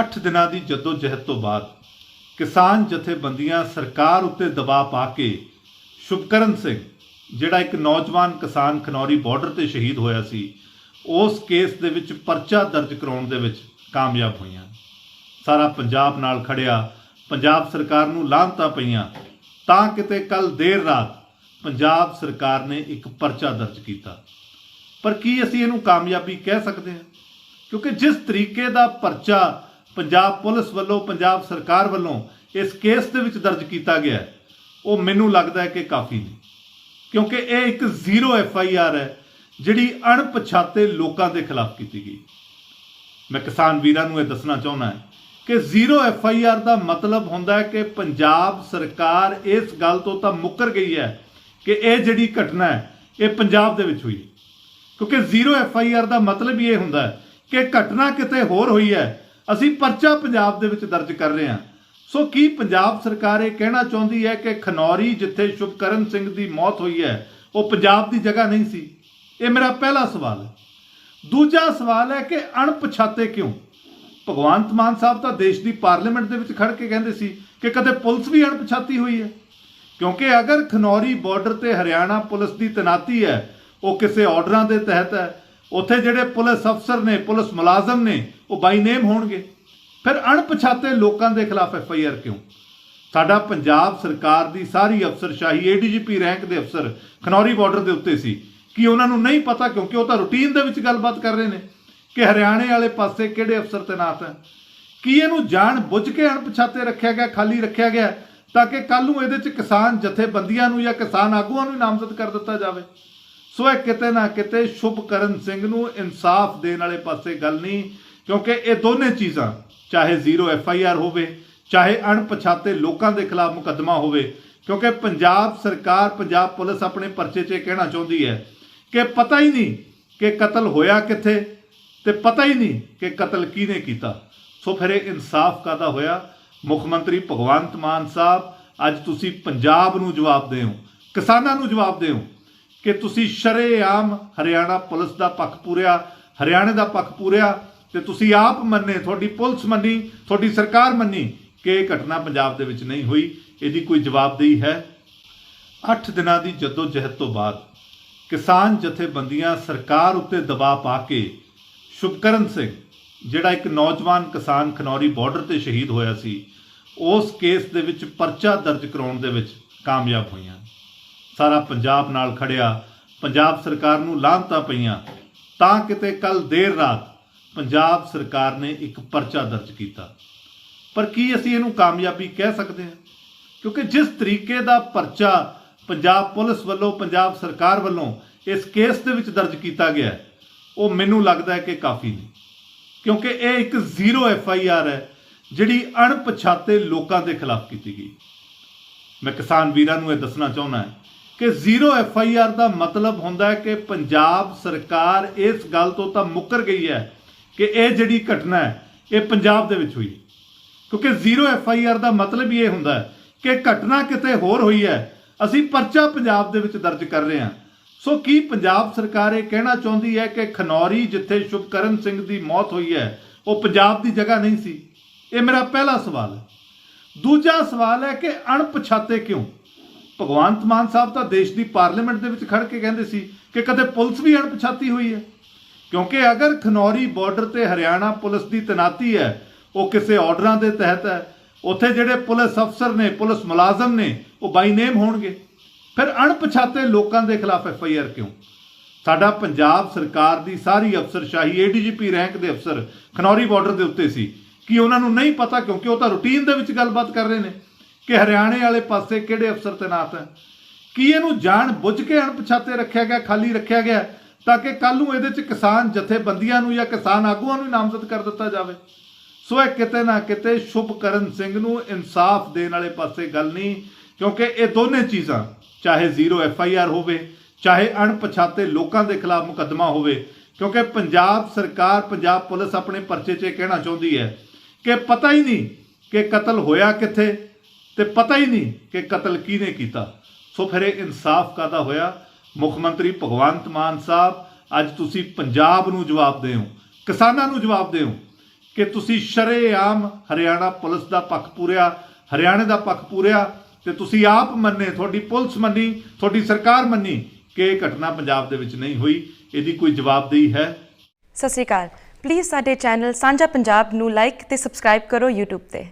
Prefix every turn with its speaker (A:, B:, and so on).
A: 8 ਦਿਨਾਂ ਦੀ ਜਹਿਦ ਤੋਂ ਬਾਅਦ ਕਿਸਾਨ ਜਥੇਬੰਦੀਆਂ ਸਰਕਾਰ ਉੱਤੇ ਦਬਾਅ ਪਾ ਕੇ ਸ਼ੁਭਕਰਨ ਸਿੰਘ, ਜਿਹੜਾ ਇੱਕ ਨੌਜਵਾਨ ਕਿਸਾਨ ਖਨੌਰੀ ਬਾਰਡਰ ਤੇ ਸ਼ਹੀਦ ਹੋਇਆ ਸੀ, ਉਸ ਕੇਸ ਦੇ ਵਿੱਚ ਪਰਚਾ ਦਰਜ ਕਰਾਉਣ ਦੇ ਵਿੱਚ ਕਾਮਯਾਬ ਹੋਈਆਂ। ਸਾਰਾ ਪੰਜਾਬ ਨਾਲ ਖੜਿਆ, ਪੰਜਾਬ ਸਰਕਾਰ ਨੂੰ ਲਾਹਨਤਾਂ ਪਈਆਂ, ਤਾਂ ਕਿਤੇ ਕੱਲ ਦੇਰ ਰਾਤ ਪੰਜਾਬ ਸਰਕਾਰ ਨੇ ਇੱਕ ਪਰਚਾ ਦਰਜ ਕੀਤਾ। ਪਰ ਕੀ ਅਸੀਂ ਇਹਨੂੰ ਕਾਮਯਾਬੀ ਕਹਿ ਸਕਦੇ ਹਾਂ? ਕਿਉਂਕਿ ਜਿਸ ਤਰੀਕੇ ਦਾ ਪਰਚਾ ਪੰਜਾਬ ਪੁਲਿਸ ਵੱਲੋਂ ਪੰਜਾਬ ਸਰਕਾਰ ਵੱਲੋਂ ਇਸ ਕੇਸ ਦੇ ਵਿੱਚ ਦਰਜ ਕੀਤਾ ਗਿਆ ਹੈ, ਉਹ ਮੈਨੂੰ ਲੱਗਦਾ ਹੈ ਕਿ ਕਾਫੀ ਨਹੀਂ। ਕਿਉਂਕਿ ਇਹ ਇੱਕ ਜ਼ੀਰੋ ਐਫ ਆਈ ਆਰ ਹੈ ਜਿਹੜੀ ਅਣਪਛਾਤੇ ਲੋਕਾਂ ਦੇ ਖਿਲਾਫ ਕੀਤੀ ਗਈ। ਮੈਂ ਕਿਸਾਨ ਵੀਰਾਂ ਨੂੰ ਇਹ ਦੱਸਣਾ ਚਾਹੁੰਦਾ ਹਾਂ ਕਿ ਜ਼ੀਰੋ ਐਫ ਆਈ ਆਰ ਦਾ ਮਤਲਬ ਹੁੰਦਾ ਹੈ ਕਿ ਪੰਜਾਬ ਸਰਕਾਰ ਇਸ ਗੱਲ ਤੋਂ ਤਾਂ ਮੁੱਕਰ ਗਈ ਹੈ ਕਿ ਇਹ ਜਿਹੜੀ ਘਟਨਾ ਹੈ ਇਹ ਪੰਜਾਬ ਦੇ ਵਿੱਚ ਹੋਈ ਕਿਉਂਕਿ ਜ਼ੀਰੋ ਐਫ ਆਈ ਆਰ ਦਾ ਮਤਲਬ ਹੀ ਇਹ ਹੁੰਦਾ ਹੈ ਕਿ ਘਟਨਾ ਕਿਤੇ ਹੋਰ ਹੋਈ ਹੈ ਅਸੀਂ ਪਰਚਾ ਪੰਜਾਬ ਦੇ ਵਿੱਚ ਦਰਜ ਕਰ ਰਹੇ ਹਾਂ। ਸੋ ਕੀ ਪੰਜਾਬ ਸਰਕਾਰ ਇਹ ਕਹਿਣਾ ਚਾਹੁੰਦੀ ਹੈ ਕਿ ਖਨੌਰੀ ਜਿੱਥੇ ਸ਼ੁਭਕਰਨ ਸਿੰਘ ਦੀ ਮੌਤ ਹੋਈ ਹੈ, ਉਹ ਪੰਜਾਬ ਦੀ ਜਗ੍ਹਾ ਨਹੀਂ ਸੀ? ਇਹ ਮੇਰਾ ਪਹਿਲਾ ਸਵਾਲ ਹੈ। ਦੂਜਾ ਸਵਾਲ ਹੈ ਕਿ ਅਣਪਛਾਤੇ ਕਿਉਂ? ਭਗਵੰਤ ਮਾਨ ਸਾਹਿਬ ਤਾਂ ਦੇਸ਼ ਦੀ ਪਾਰਲੀਮੈਂਟ ਦੇ ਵਿੱਚ ਖੜ ਕੇ ਕਹਿੰਦੇ ਸੀ ਕਿ ਕਦੇ ਪੁਲਿਸ ਵੀ ਅਣਪਛਾਤੀ ਹੋਈ ਹੈ। ਕਿਉਂਕਿ ਅਗਰ ਖਨੌਰੀ ਬਾਰਡਰ ਤੇ ਹਰਿਆਣਾ ਪੁਲਿਸ ਦੀ ਤੈਨਾਤੀ ਹੈ, ਉਹ ਕਿਸੇ ਆਰਡਰਾਂ ਦੇ ਤਹਿਤ ਹੈ ਉੱਥੇ ਜਿਹੜੇ ਪੁਲਿਸ ਅਫਸਰ ਨੇ, ਪੁਲਿਸ ਮੁਲਾਜ਼ਮ ਨੇ, ਉਹ ਬਾਈ ਨੇਮ ਹੋਣਗੇ। ਫਿਰ ਅਣਪਛਾਤੇ ਲੋਕਾਂ ਦੇ ਖਿਲਾਫ ਐਫ ਆਈ ਆਰ ਕਿਉਂ? ਸਾਡਾ ਪੰਜਾਬ ਸਰਕਾਰ ਦੀ ਸਾਰੀ ਅਫਸਰਸ਼ਾਹੀ ਏਡੀਜੀਪੀ ਰੈਂਕ ਦੇ ਅਫਸਰ ਖਨੌਰੀ ਬਾਰਡਰ ਦੇ ਉੱਤੇ ਸੀ। ਕਿ ਉਹਨਾਂ ਨੂੰ ਨਹੀਂ ਪਤਾ? ਕਿਉਂਕਿ ਉਹ ਤਾਂ ਰੂਟੀਨ ਦੇ ਵਿੱਚ ਗੱਲਬਾਤ ਕਰ ਰਹੇ ਨੇ ਕਿ ਹਰਿਆਣੇ ਵਾਲੇ ਪਾਸੇ ਕਿਹੜੇ ਅਫਸਰ ਤੈਨਾਤ ਹੈ। ਕੀ ਇਹਨੂੰ ਜਾਣ ਬੁੱਝ ਕੇ ਅਣਪਛਾਤੇ ਰੱਖਿਆ ਗਿਆ, ਖਾਲੀ ਰੱਖਿਆ ਗਿਆ ਤਾਂ ਕਿ ਕੱਲ ਨੂੰ ਇਹਦੇ 'ਚ ਕਿਸਾਨ ਜਥੇਬੰਦੀਆਂ ਨੂੰ ਜਾਂ ਕਿਸਾਨ ਆਗੂਆਂ ਨੂੰ ਨਾਮਜ਼ਦ ਕਰ ਦਿੱਤਾ ਜਾਵੇ? ਸੋ ਇਹ ਕਿਤੇ ਨਾ ਕਿਤੇ ਸ਼ੁਭਕਰਨ ਸਿੰਘ ਨੂੰ ਇਨਸਾਫ ਦੇਣ ਵਾਲੇ ਪਾਸੇ ਗੱਲ ਨਹੀਂ, ਕਿਉਂਕਿ ਇਹ ਦੋਨੇ ਚੀਜ਼ਾਂ, ਚਾਹੇ ਜ਼ੀਰੋ ਐਫ ਆਈ ਆਰ ਹੋਵੇ, ਚਾਹੇ ਅਣਪਛਾਤੇ ਲੋਕਾਂ ਦੇ ਖਿਲਾਫ ਮੁਕੱਦਮਾ ਹੋਵੇ, ਕਿਉਂਕਿ ਪੰਜਾਬ ਸਰਕਾਰ, ਪੰਜਾਬ ਪੁਲਿਸ ਆਪਣੇ ਪਰਚੇ 'ਚ ਇਹ ਕਹਿਣਾ ਚਾਹੁੰਦੀ ਹੈ ਕਿ ਪਤਾ ਹੀ ਨਹੀਂ ਕਿ ਕਤਲ ਹੋਇਆ ਕਿੱਥੇ ਤੇ ਪਤਾ ਹੀ ਨਹੀਂ ਕਿ ਕਤਲ ਕਿਹਨੇ ਕੀਤਾ। ਸੋ ਫਿਰ ਇਹ ਇਨਸਾਫ ਕਾਦਾ ਹੋਇਆ? ਮੁੱਖ ਮੰਤਰੀ ਭਗਵੰਤ ਮਾਨ ਸਾਹਿਬ, ਅੱਜ ਤੁਸੀਂ ਪੰਜਾਬ ਨੂੰ ਜਵਾਬ ਦਿਓ, ਕਿਸਾਨਾਂ ਨੂੰ ਜਵਾਬ ਦਿਓ ਕਿ ਤੁਸੀਂ ਸ਼ਰੇਆਮ ਹਰਿਆਣਾ ਪੁਲਿਸ ਦਾ ਪੱਖ ਪੂਰਿਆ, ਹਰਿਆਣੇ ਦਾ ਪੱਖ ਪੂਰਿਆ ਤੇ ਤੁਸੀਂ ਆਪ ਮੰਨੇ, ਤੁਹਾਡੀ ਪੁਲਿਸ ਮੰਨੀ, ਤੁਹਾਡੀ ਸਰਕਾਰ ਮੰਨੀ ਕਿ ਇਹ ਘਟਨਾ ਪੰਜਾਬ ਦੇ ਵਿੱਚ ਨਹੀਂ ਹੋਈ। ਇਹਦੀ ਕੋਈ ਜਵਾਬਦੇਹੀ ਹੈ। 8 ਦਿਨਾਂ ਦੀ ਜਹਿਦ ਤੋਂ ਬਾਅਦ ਕਿਸਾਨ ਜਥੇਬੰਦੀਆਂ ਸਰਕਾਰ ਉੱਤੇ ਦਬਾਅ ਪਾ ਕੇ ਸ਼ੁਭਕਰਨ ਸਿੰਘ, ਜਿਹੜਾ ਇੱਕ ਨੌਜਵਾਨ ਕਿਸਾਨ ਖਨੌਰੀ ਬਾਰਡਰ ਤੇ ਸ਼ਹੀਦ ਹੋਇਆ ਸੀ, ਉਸ ਕੇਸ ਦੇ ਵਿੱਚ ਪਰਚਾ ਦਰਜ ਕਰਾਉਣ ਦੇ ਵਿੱਚ ਕਾਮਯਾਬ ਹੋਈਆਂ। ਸਾਰਾ ਪੰਜਾਬ ਨਾਲ ਖੜਿਆ। ਪੰਜਾਬ ਸਰਕਾਰ ਨੂੰ ਲਾਹਨਤਾਂ ਪਈਆਂ। ਤਾਂ ਕਿਤੇ ਕੱਲ ਦੇਰ ਰਾਤ ਪੰਜਾਬ ਸਰਕਾਰ ਨੇ ਇੱਕ ਪਰਚਾ ਦਰਜ ਕੀਤਾ। ਪਰ ਕੀ ਅਸੀਂ ਇਹਨੂੰ ਕਾਮਯਾਬੀ ਕਹਿ ਸਕਦੇ ਹਾਂ? ਕਿਉਂਕਿ ਜਿਸ ਤਰੀਕੇ ਦਾ ਪਰਚਾ ਪੰਜਾਬ ਪੁਲਿਸ ਵੱਲੋਂ, ਪੰਜਾਬ ਸਰਕਾਰ ਵੱਲੋਂ ਇਸ ਕੇਸ ਦੇ ਵਿੱਚ ਦਰਜ ਕੀਤਾ ਗਿਆ ਉਹ ਮੈਨੂੰ ਲੱਗਦਾ ਹੈ ਕਿ ਕਾਫੀ ਨਹੀਂ। ਕਿਉਂਕਿ ਇਹ ਇੱਕ ਜ਼ੀਰੋ ਐਫ ਆਈ ਆਰ ਹੈ, ਜਿਹੜੀ ਅਣਪਛਾਤੇ ਲੋਕਾਂ ਦੇ ਖਿਲਾਫ ਕੀਤੀ ਗਈ। ਮੈਂ ਕਿਸਾਨ ਵੀਰਾਂ ਨੂੰ ਇਹ ਦੱਸਣਾ ਚਾਹੁੰਦਾ ਹਾਂ ਕਿ ਜ਼ੀਰੋ ਐਫ ਆਈ ਆਰ ਦਾ ਮਤਲਬ ਹੁੰਦਾ ਹੈ ਕਿ ਪੰਜਾਬ ਸਰਕਾਰ ਇਸ ਗੱਲ ਤੋਂ ਤਾਂ ਮੁੱਕਰ ਗਈ ਹੈ ਕਿ ਇਹ ਜਿਹੜੀ ਘਟਨਾ ਹੈ, ਇਹ ਪੰਜਾਬ ਦੇ ਵਿੱਚ ਹੋਈ ਕਿਉਂਕਿ ਜ਼ੀਰੋ ਐਫ ਆਈ ਆਰ ਦਾ ਮਤਲਬ ਹੀ ਇਹ ਹੁੰਦਾ ਹੈ ਕਿ ਘਟਨਾ ਕਿਤੇ ਹੋਰ ਹੋਈ ਹੈ, ਅਸੀਂ ਪਰਚਾ ਪੰਜਾਬ ਦੇ ਵਿੱਚ ਦਰਜ ਕਰ ਰਹੇ ਹਾਂ। ਸੋ ਕੀ ਪੰਜਾਬ ਸਰਕਾਰ ਇਹ ਕਹਿਣਾ ਚਾਹੁੰਦੀ ਹੈ ਕਿ ਖਨੌਰੀ ਜਿੱਥੇ ਸ਼ੁਭਕਰਨ ਸਿੰਘ ਦੀ ਮੌਤ ਹੋਈ ਹੈ, ਉਹ ਪੰਜਾਬ ਦੀ ਜਗ੍ਹਾ ਨਹੀਂ ਸੀ? ਇਹ ਮੇਰਾ ਪਹਿਲਾ ਸਵਾਲ ਹੈ। ਦੂਜਾ ਸਵਾਲ ਹੈ ਕਿ ਅਣਪਛਾਤੇ ਕਿਉਂ? ਭਗਵੰਤ ਮਾਨ ਸਾਹਿਬ ਤਾਂ ਦੇਸ਼ ਦੀ ਪਾਰਲੀਮੈਂਟ ਦੇ ਵਿੱਚ ਖੜ ਕੇ ਕਹਿੰਦੇ ਸੀ ਕਿ ਕਦੇ ਪੁਲਿਸ ਵੀ ਅਣਪਛਾਤੀ ਹੋਈ ਹੈ। ਕਿਉਂਕਿ ਅਗਰ ਖਨੌਰੀ ਬਾਰਡਰ ਤੇ ਹਰਿਆਣਾ ਪੁਲਿਸ ਦੀ ਤੈਨਾਤੀ ਹੈ, ਉਹ ਕਿਸੇ ਆਰਡਰਾਂ ਦੇ ਤਹਿਤ ਹੈ, ਉੱਥੇ ਜਿਹੜੇ ਪੁਲਿਸ ਅਫਸਰ ਨੇ, ਪੁਲਿਸ ਮੁਲਾਜ਼ਮ ਨੇ, ਉਹ ਬਾਈ ਨੇਮ ਹੋਣਗੇ। ਫਿਰ ਅਣਪਛਾਤੇ ਲੋਕਾਂ ਦੇ ਖਿਲਾਫ ਐਫ ਆਈ ਆਰ ਕਿਉਂ? ਸਾਡਾ ਪੰਜਾਬ ਸਰਕਾਰ ਦੀ ਸਾਰੀ ਅਫਸਰਸ਼ਾਹੀ ਏਡੀਜੀਪੀ ਰੈਂਕ ਦੇ ਅਫਸਰ ਖਨੌਰੀ ਬਾਰਡਰ ਦੇ ਉੱਤੇ ਸੀ। ਕਿ ਉਹਨਾਂ ਨੂੰ ਨਹੀਂ ਪਤਾ? ਕਿਉਂਕਿ ਉਹ ਤਾਂ ਰੂਟੀਨ ਦੇ ਵਿੱਚ ਗੱਲਬਾਤ ਕਰ ਰਹੇ ਨੇ। ਕਿ ਹਰਿਆਣੇ ਵਾਲੇ ਪਾਸੇ ਕਿਹੜੇ ਅਫਸਰ ਤੈਨਾਤ ਹੈ ਕੀ ਇਹਨੂੰ ਜਾਣ ਬੁੱਝ ਕੇ ਅਣਪਛਾਤੇ ਰੱਖਿਆ ਗਿਆ, ਖਾਲੀ ਰੱਖਿਆ ਗਿਆ ਤਾਂ ਕਿ ਕੱਲ ਨੂੰ ਇਹਦੇ 'ਚ ਕਿਸਾਨ ਜਥੇਬੰਦੀਆਂ ਨੂੰ ਜਾਂ ਕਿਸਾਨ ਆਗੂਆਂ ਨੂੰ ਨਾਮਜ਼ਦ ਕਰ ਦਿੱਤਾ ਜਾਵੇ? ਸੋ ਇਹ ਕਿਤੇ ਨਾ ਕਿਤੇ ਸ਼ੁਭਕਰਨ ਸਿੰਘ ਨੂੰ ਇਨਸਾਫ ਦੇਣ ਵਾਲੇ ਪਾਸੇ ਗੱਲ ਨਹੀਂ, ਕਿਉਂਕਿ ਇਹ ਦੋਨੇ ਚੀਜ਼ਾਂ, ਚਾਹੇ ਜ਼ੀਰੋ ਐਫ ਆਈ ਆਰ ਹੋਵੇ, ਚਾਹੇ ਅਣਪਛਾਤੇ ਲੋਕਾਂ ਦੇ ਖਿਲਾਫ ਮੁਕੱਦਮਾ ਹੋਵੇ, ਕਿਉਂਕਿ ਪੰਜਾਬ ਸਰਕਾਰ, ਪੰਜਾਬ ਪੁਲਿਸ ਆਪਣੇ ਪਰਚੇ 'ਚ ਇਹ ਕਹਿਣਾ ਚਾਹੁੰਦੀ ਹੈ ਕਿ ਪਤਾ ਹੀ ਨਹੀਂ ਕਿ ਕਤਲ ਹੋਇਆ ਕਿੱਥੇ ਤੇ ਪਤਾ ਹੀ ਨਹੀਂ ਕਿ ਕਤਲ ਕਿਹਨੇ ਕੀਤਾ। ਸੋ ਫਿਰ ਇਹ ਇਨਸਾਫ ਕਾਦਾ ਹੋਇਆ? ਮੁੱਖ ਮੰਤਰੀ ਭਗਵੰਤ ਮਾਨ ਸਾਹਿਬ, ਅੱਜ ਤੁਸੀਂ ਪੰਜਾਬ ਨੂੰ ਜਵਾਬ ਦਿਓ ਕਿਸਾਨਾਂ ਨੂੰ ਜਵਾਬ ਦਿਓ ਕਿ ਤੁਸੀਂ ਸ਼ਰੇਆਮ ਹਰਿਆਣਾ ਪੁਲਿਸ ਦਾ ਪੱਖ ਪੂਰਿਆ, ਹਰਿਆਣੇ ਦਾ ਪੱਖ ਪੂਰਿਆ ਤੇ ਤੁਸੀਂ ਆਪ ਮੰਨੇ, ਤੁਹਾਡੀ ਪੁਲਿਸ ਮੰਨੀ, ਤੁਹਾਡੀ ਸਰਕਾਰ ਮੰਨੀ ਕਿ ਇਹ ਘਟਨਾ ਪੰਜਾਬ ਦੇ ਵਿੱਚ ਨਹੀਂ ਹੋਈ। ਇਹਦੀ ਕੋਈ ਜਵਾਬਦੇਹੀ ਹੈ?
B: ਸਤਿ ਸ਼੍ਰੀ ਅਕਾਲ। ਪਲੀਜ਼ ਸਾਡੇ ਚੈਨਲ ਸਾਂਝਾ ਪੰਜਾਬ ਨੂੰ ਲਾਈਕ ਤੇ ਸਬਸਕ੍ਰਾਈਬ ਕਰੋ YouTube ਤੇ।